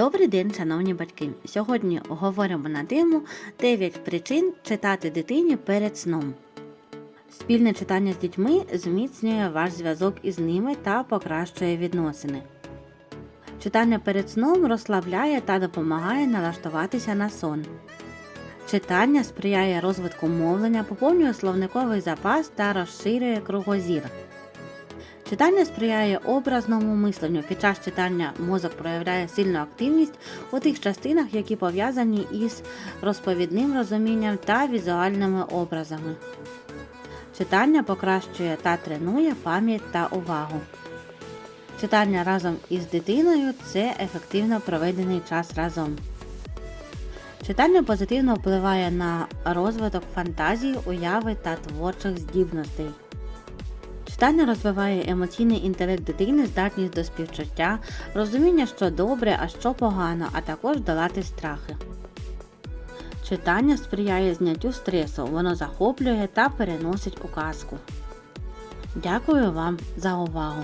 Добрий день, шановні батьки! Сьогодні говоримо на тему 9 причин читати дитині перед сном. Спільне читання з дітьми зміцнює ваш зв'язок із ними та покращує відносини. Читання перед сном розслабляє та допомагає налаштуватися на сон. Читання сприяє розвитку мовлення, поповнює словниковий запас та розширює кругозір. Читання сприяє образному мисленню. Під час читання мозок проявляє сильну активність у тих частинах, які пов'язані із розповідним розумінням та візуальними образами. Читання покращує та тренує пам'ять та увагу. Читання разом із дитиною це ефективно проведений час разом. Читання позитивно впливає на розвиток фантазії, уяви та творчих здібностей. Читання розвиває емоційний інтелект дитини, здатність до співчуття, розуміння, що добре, а що погано, а також долати страхи. Читання сприяє зняттю стресу, воно захоплює та переносить у казку. Дякую вам за увагу!